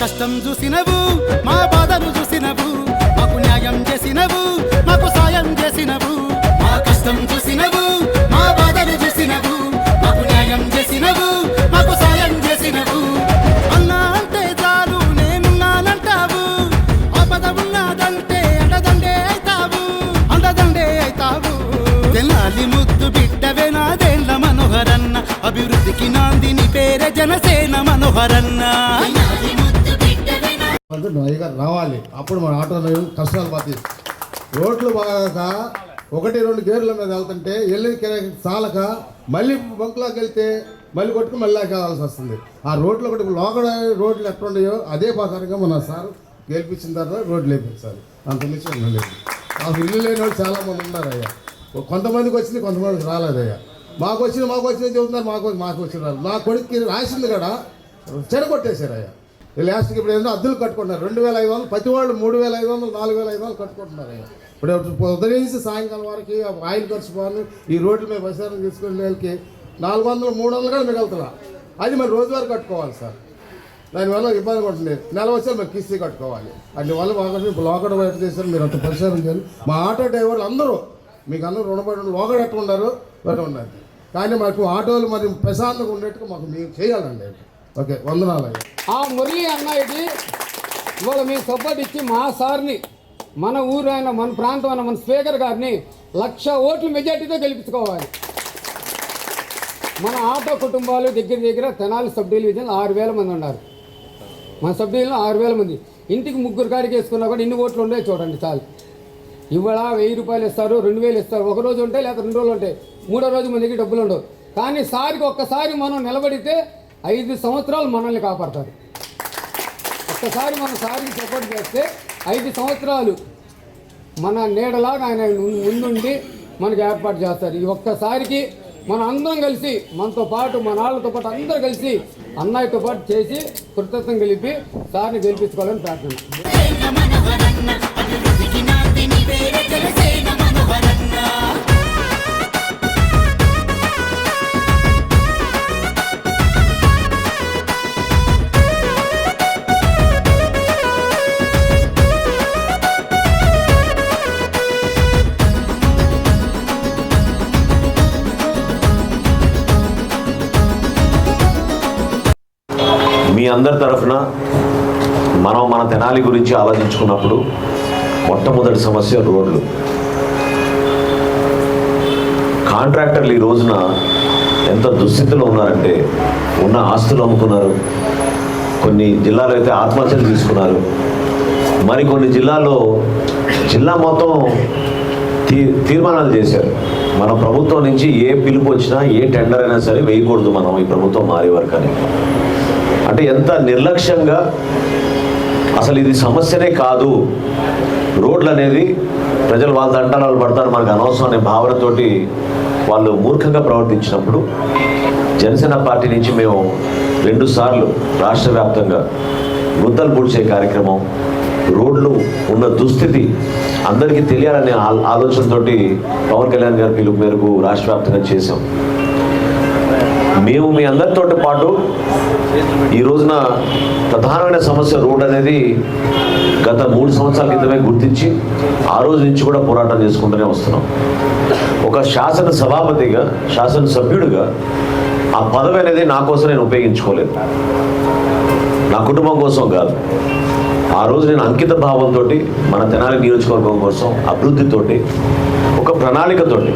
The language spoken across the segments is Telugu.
కష్టం చూసినవు మా బాధను చూసినవు మాకు న్యాయం చేసినవు మాకు సాయం చేసినవు. మా కష్టం చూసినవు మా బాధను చూసినవు మాకు న్యాయం చేసినవు మాకు సాయం చేసినవు. అన్నా అంటే చాలు నేనున్నానంటావు. ఆపద ఉన్నదంటే అండదండే అవుతావు అండదండే అవుతావు. తెల్లాలి ముద్దు బిడ్డవే నాదేండ్ల మనోహరన్న. అభివృద్ధికి నాందిని పేరే జనసేన మనోహరన్నా. అంటే అయ్యగారు రావాలి. అప్పుడు మన ఆటోలో కష్టాలు పోతాయి రోడ్లు బాగాక ఒకటి రెండు గేర్ల మీద వెళ్తుంటే వెళ్ళి చాలక మళ్ళీ బంకులోకి వెళ్తే మళ్ళీ కొట్టుకు మళ్ళీ కావాల్సి వస్తుంది. ఆ రోడ్లు ఒకటి లోకల్ రోడ్లు ఎట్లా అదే ప్రకారంగా మన సార్ గెలిపించిన తర్వాత రోడ్లు వేయించాలి అంత మించి ఉండలేదు లేదు. ఆ ఇల్లు లేని వాళ్ళు చాలా మంది ఉన్నారు అయ్యా కొంతమందికి వచ్చింది కొంతమందికి రాలేదయ్యా. మాకు వచ్చింది మాకు వచ్చింది చెబుతున్నారు మాకు మాకు వచ్చింది నా కొడుక్కి రాసింది కూడా చెడగొట్టేశారు అయ్యా లాస్ట్కి ఇప్పుడు ఏదో అద్దెలు కట్టుకుంటున్నారు. రెండు వేల ఐదు వందలు ప్రతి వాళ్ళు మూడు వేల ఐదు వందలు నాలుగు వేల ఐదు వందలు కట్టుకుంటున్నారు. ఇప్పుడు ఉదయం సాయంకాలం వరకు ఆయిల్ ఖర్చు పోను ఈ రోడ్ల మీద బస్సు తీసుకునే వాళ్ళకి నాలుగు వందలు మూడు వందలు కూడా మిగలుతున్నా అది మరి రోజువారీ కట్టుకోవాలి సార్. దానివల్ల ఇబ్బంది పడుతుంది నెల వచ్చారు మరి కిస్తీ కట్టుకోవాలి. అందువల్ల బాగా లోకడ బయట చేశారు మీరు అంత పరిశీలన చేయాలి. మా ఆటో డ్రైవర్లు అందరూ మీకు అందరూ రుణపడి ఉండి లోకడ ఎట్లా ఉన్నారు? బయట ఉన్నారు. కానీ మాకు ఆటోలు మరి ప్రశాంతంగా ఉండేట్టుగా మాకు మీరు చేయాలండి. ఓకే వందనాలయ్యా ఆ మురళి అన్న ఇది ఇవాళ మీ సపోర్ట్ ఇచ్చి మా సార్ని మన ఊరు ఆయన మన ప్రాంతం అయిన మన స్పీకర్ గారిని లక్ష ఓట్ల మెజార్టీతో గెలిపించుకోవాలి. మన ఆటో కుటుంబాలు దగ్గర దగ్గర తెనాలి సబ్ డివిజన్ ఆరు వేల మంది ఉన్నారు. మన సబ్ డివిజన్లో ఆరు వేల మంది. ఇంటికి ముగ్గురు కాడికి వేసుకున్నా కూడా ఇన్ని ఓట్లు ఉండే చూడండి చాలు. ఇవాళ వెయ్యి రూపాయలు ఇస్తారు రెండు వేలు ఇస్తారు. ఒక రోజు ఉంటాయి లేకపోతే రెండు రోజులు ఉంటాయి. మూడో రోజు మన దగ్గర డబ్బులు ఉండవు. కానీ సారికి ఒక్కసారి మనం నిలబడితే ఐదు సంవత్సరాలు మనల్ని కాపాడతారు ఒక్కసారి మనం సారికి సపోర్ట్ చేస్తే ఐదు సంవత్సరాలు మన నీడలాగా ఆయన ముందుండి మనకు ఏర్పాటు చేస్తారు ఈ ఒక్కసారికి మన అందరం కలిసి మనతో పాటు మన వాళ్ళతో పాటు అందరూ కలిసి అన్నయ్యతో పాటు చేసి కృతజ్ఞత గెలిపి సార్ని గెలిపించుకోవాలని ప్రార్థన. అందరి తరఫున మనం మన తెనాలి గురించి ఆలోచించుకున్నప్పుడు మొట్టమొదటి సమస్య రోడ్లు. కాంట్రాక్టర్లు ఈ రోజున ఎంత దుస్థితిలో ఉన్నారంటే ఉన్న ఆస్తులు అమ్ముకున్నారు కొన్ని జిల్లాలో అయితే ఆత్మహత్యలు తీసుకున్నారు. మరికొన్ని జిల్లాల్లో జిల్లా మొత్తం తీర్మానాలు చేశారు. మన ప్రభుత్వం నుంచి ఏ పిలుపు వచ్చినా ఏ టెండర్ అయినా సరే వేయకూడదు మనం ఈ ప్రభుత్వం మారే వరకు అని అంటే ఎంత నిర్లక్ష్యంగా అసలు ఇది సమస్యనే కాదు. రోడ్లు అనేది ప్రజలు వాళ్ళ దండాలు వాళ్ళు పడతారు మనకు అనవసరం అనే భావనతోటి వాళ్ళు మూర్ఖంగా ప్రవర్తించినప్పుడు జనసేన పార్టీ నుంచి మేము రెండుసార్లు రాష్ట్ర వ్యాప్తంగా గుంతలు పూడ్చే కార్యక్రమం రోడ్లు ఉన్న దుస్థితి అందరికీ తెలియాలనే ఆ- ఆలోచనతోటి పవన్ కళ్యాణ్ గారి పిలుపు మేరకు రాష్ట్ర వ్యాప్తంగా చేశాం. మేము మీ అందరితో పాటు ఈ రోజున ప్రధానమైన సమస్య రోడ్ అనేది గత మూడు సంవత్సరాల క్రితమే గుర్తించి ఆ రోజు నుంచి కూడా పోరాటం చేసుకుంటూనే వస్తున్నాం. ఒక శాసన సభాపతిగా శాసన సభ్యుడిగా ఆ పదవి అనేది నా కోసం నేను ఉపయోగించుకోలేదు. నా కుటుంబం కోసం కాదు. ఆ రోజు నేను అంకిత భావంతో మన తెనాలి నియోజకవర్గం కోసం అభివృద్ధితోటి ఒక ప్రణాళికతోటి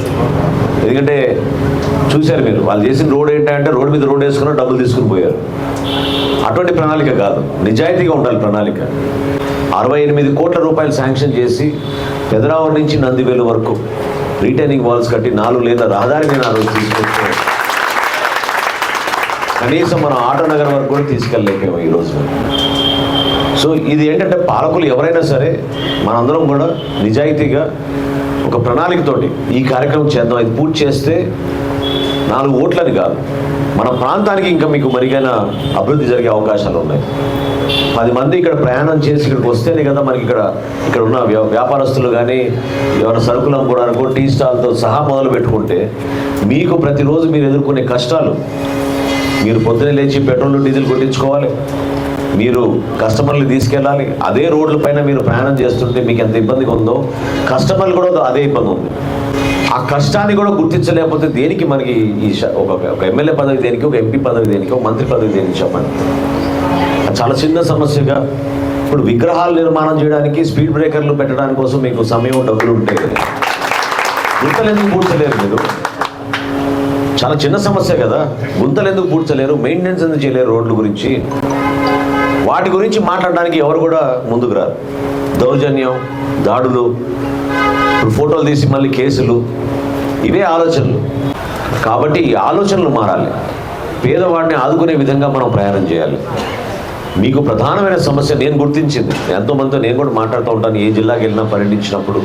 ఎందుకంటే చూశారు మీరు వాళ్ళు చేసిన రోడ్ ఏంటంటే రోడ్ మీద రోడ్ వేసుకుని డబ్బులు తీసుకుని పోయారు. అటువంటి ప్రణాళిక కాదు నిజాయితీగా ఉండాలి ప్రణాళిక. అరవై ఎనిమిది కోట్ల రూపాయలు శాంక్షన్ చేసి పెదరావు నుంచి నందివేలు వరకు రీటైనింగ్ వాల్స్ కట్టి నాలుగు లేదా రహదారి నేను ఆ రోజు తీసుకొచ్చాను కనీసం మనం ఆటో నగర్ వరకు కూడా తీసుకెళ్ళలేకేమో ఈరోజు సో ఇది ఏంటంటే పాలకులు ఎవరైనా సరే మనందరం కూడా నిజాయితీగా ఒక ప్రణాళికతోటి ఈ కార్యక్రమం చేద్దాం ఇది పూర్తి చేస్తే నాలుగు ఓట్లని కాదు. మన ప్రాంతానికి ఇంకా మీకు మెరుగైన అభివృద్ధి జరిగే అవకాశాలు ఉన్నాయి. పది మంది ఇక్కడ ప్రయాణం చేసి ఇక్కడికి వస్తేనే కదా మనకి ఇక్కడ ఇక్కడ ఉన్న వ్యా- వ్యాపారస్తులు కానీ ఎవరైనా సరుకులు అమ్ముకోవడానికో టీ స్టాల్తో సహా మొదలు పెట్టుకుంటే మీకు ప్రతిరోజు మీరు ఎదుర్కొనే కష్టాలు మీరు పొద్దున లేచి పెట్రోల్ డీజిల్ కొట్టించుకోవాలి. మీరు కస్టమర్లు తీసుకెళ్ళాలి. అదే రోడ్ల పైన మీరు ప్రయాణం చేస్తుంటే మీకు ఎంత ఇబ్బందిగా ఉందో కస్టమర్లు కూడా అదే ఇబ్బంది ఉంది. ఆ కష్టాన్ని కూడా గుర్తించలేకపోతే దేనికి మనకి ఈ ఒక ఒక ఎమ్మెల్యే పదవి దేనికి ఒక ఎంపీ పదవి దేనికి ఒక మంత్రి పదవి దేనికి చెప్పండి? చాలా చిన్న సమస్యగా. ఇప్పుడు విగ్రహాలు నిర్మాణం చేయడానికి స్పీడ్ బ్రేకర్లు పెట్టడానికి కోసం మీకు సమయం డబ్బులు ఉంటాయి కదా గుంతలు ఎందుకు పూడ్చలేరు మీరు? చాలా చిన్న సమస్య కదా. గుంతలు ఎందుకు పూడ్చలేరు? మెయింటెనెన్స్ ఎందుకు చేయలేరు రోడ్ల గురించి? వాటి గురించి మాట్లాడడానికి ఎవరు కూడా ముందుకు రారు. దౌర్జన్యం దాడులు ఇప్పుడు ఫోటోలు తీసి మళ్ళీ కేసులు ఇవే ఆలోచనలు. కాబట్టి ఈ ఆలోచనలు మారాలి. పేదవాడిని ఆదుకునే విధంగా మనం ప్రయాణం చేయాలి. మీకు ప్రధానమైన సమస్య నేను గుర్తించింది. ఎంతోమందితో నేను కూడా మాట్లాడుతూ ఉంటాను. ఏ జిల్లాకి వెళ్ళినా పర్యటించినప్పుడు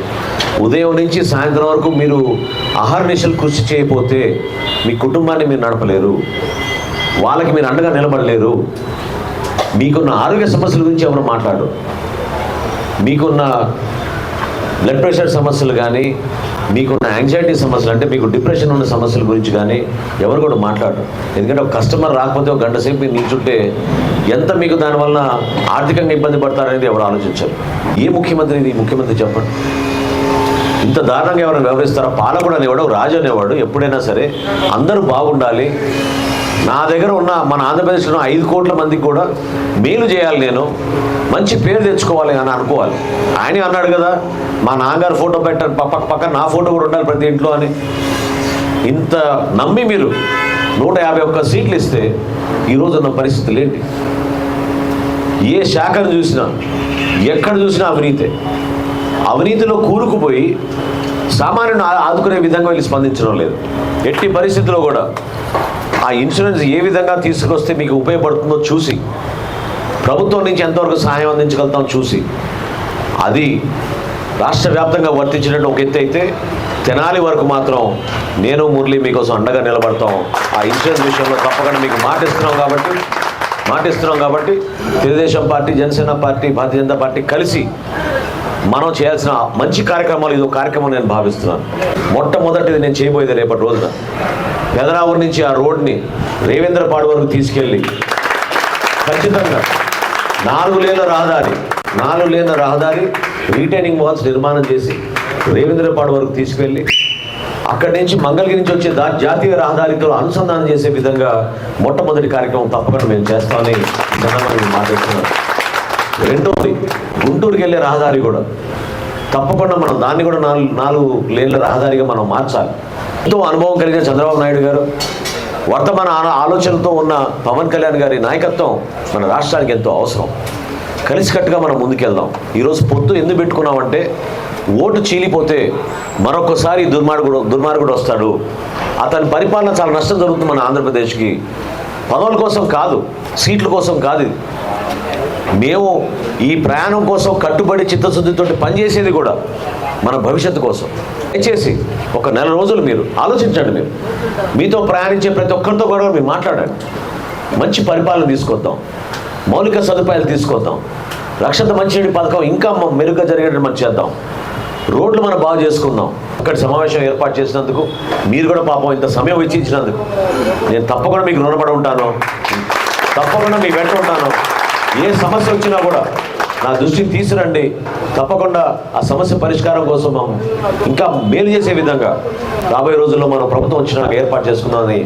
ఉదయం నుంచి సాయంత్రం వరకు మీరు అహర్నిశలు కృషి చేయకపోతే మీ కుటుంబాన్ని మీరు నడపలేరు. వాళ్ళకి మీరు అండగా నిలబడలేరు. మీకున్న ఆరోగ్య సమస్యల గురించి ఎవరు మాట్లాడరు మీకున్న బ్లడ్ ప్రెషర్ సమస్యలు కానీ మీకున్న యాంగ్జైటీ సమస్యలు అంటే మీకు డిప్రెషన్ ఉన్న సమస్యల గురించి కానీ ఎవరు కూడా మాట్లాడరు. ఎందుకంటే ఒక కస్టమర్ రాకపోతే ఒక గంట సేపు మీరు నిల్చుంటే ఎంత మీకు దానివల్ల ఆర్థికంగా ఇబ్బంది పడతారనేది ఎవరు ఆలోచించరు. ఏ ముఖ్యమంత్రి ఇది? ముఖ్యమంత్రి చెప్పండి. ఇంత దారుణంగా ఎవరైనా వ్యవహరిస్తారా? పాలకుడు అనేవాడు రాజు అనేవాడు ఎప్పుడైనా సరే అందరూ బాగుండాలి. నా దగ్గర ఉన్న మన ఆంధ్రప్రదేశ్లో ఐదు కోట్ల మందికి కూడా మేలు చేయాలి నేను మంచి పేరు తెచ్చుకోవాలి అని అనుకోవాలి. ఆయనే అన్నాడు కదా మా నాన్నగారు ఫోటో పెట్టారు పక్క పక్కన నా ఫోటో కూడా ఉండాలి ప్రతి ఇంట్లో అని. ఇంత నమ్మి మీరు నూట యాభై ఒక్క సీట్లు ఇస్తే ఈరోజు ఉన్న పరిస్థితులు ఏంటి? ఏ శాఖను చూసినా ఎక్కడ చూసినా అవినీతే. అవినీతిలో కూరుకుపోయి సామాన్యుని ఆదుకునే విధంగా వీళ్ళు స్పందించడం లేదు. ఎట్టి పరిస్థితుల్లో కూడా ఆ ఇన్సూరెన్స్ ఏ విధంగా తీసుకొస్తే మీకు ఉపయోగపడుతుందో చూసి ప్రభుత్వం నుంచి ఎంతవరకు సహాయం అందించగలుగుతాం చూసి అది రాష్ట్ర వ్యాప్తంగా వర్తించినట్టు ఒక ఎత్తు అయితే తెనాలి వరకు మాత్రం నేను మురళి మీకోసం అండగా నిలబడతాం. ఆ ఇన్సూరెన్స్ విషయంలో తప్పకుండా మీకు మాటిస్తున్నాం కాబట్టి మాటిస్తున్నాం కాబట్టి Telugu Desam party Jana Sena party Bharatiya Janata party కలిసి మనం చేయాల్సిన మంచి కార్యక్రమాలు ఇది ఒక కార్యక్రమం నేను భావిస్తున్నాను. మొట్టమొదటిది నేను చేయబోయేది రేపటి రోజున. పెదరావూరు నుంచి ఆ రోడ్ని రేవేంద్రపాడు వరకు తీసుకెళ్ళి ఖచ్చితంగా నాలుగు లేన రహదారి నాలుగు లేన రహదారి రీటైనింగ్ వాల్స్ నిర్మాణం చేసి రేవేంద్రపాడు వరకు తీసుకెళ్ళి అక్కడి నుంచి మంగళగిరి నుంచి వచ్చే దా జాతీయ రహదారితో అనుసంధానం చేసే విధంగా మొట్టమొదటి కార్యక్రమం తప్పకుండా మేము చేస్తామని ఈ మాట్లాడుతున్నాం నేను రెండోది గుంటూరుకి వెళ్ళే రహదారి కూడా తప్పకుండా మనం దాన్ని కూడా నాలుగు నాలుగు లేన్ల రహదారిగా మనం మార్చాలి. ఎంతో అనుభవం కలిగిన చంద్రబాబు నాయుడు గారు వర్తమాన ఆలో- ఆలోచనలతో ఉన్న పవన్ కళ్యాణ్ గారి నాయకత్వం మన రాష్ట్రానికి ఎంతో అవసరం. కలిసికట్టుగా మనం ముందుకెళ్దాం. ఈరోజు పొత్తు ఎందుకు పెట్టుకున్నామంటే ఓటు చీలిపోతే మరొకసారి దుర్మార్గుడు దుర్మార్గుడు వస్తాడు. అతని పరిపాలన చాలా నష్టం జరుగుతుంది మన ఆంధ్రప్రదేశ్కి. పదవుల కోసం కాదు సీట్ల కోసం కాదు ఇది. మేము ఈ ప్రయాణం కోసం కట్టుబడి చిత్తశుద్ధితో పనిచేసేది కూడా మన భవిష్యత్తు కోసం. దయచేసి ఒక నెల రోజులు మీరు ఆలోచించండి మీరు. మీతో ప్రయాణించే ప్రతి ఒక్కరితో కూడా మీరు మాట్లాడండి. మంచి పరిపాలన తీసుకొద్దాం. మౌలిక సదుపాయాలు తీసుకొద్దాం. రక్షణ మంచినీటి పథకం ఇంకా మెరుగ్గా జరిగేటట్టు మనం చేద్దాం. రోడ్లు మనం బాగు చేసుకుందాం. అక్కడ సమావేశం ఏర్పాటు చేసినందుకు మీరు కూడా పాపం ఇంత సమయం వెచ్చించినందుకు నేను తప్పకుండా మీకు రుణపడి ఉంటాను. తప్పకుండా మీ వెంట ఉంటాను. ఏ సమస్య వచ్చినా కూడా నా దృష్టికి తీసురండి తప్పకుండా ఆ సమస్య పరిష్కారం కోసం మనం ఇంకా మేలు చేసే విధంగా రాబోయే రోజుల్లో మనం ప్రభుత్వం వచ్చినాక ఏర్పాటు చేసుకుందామని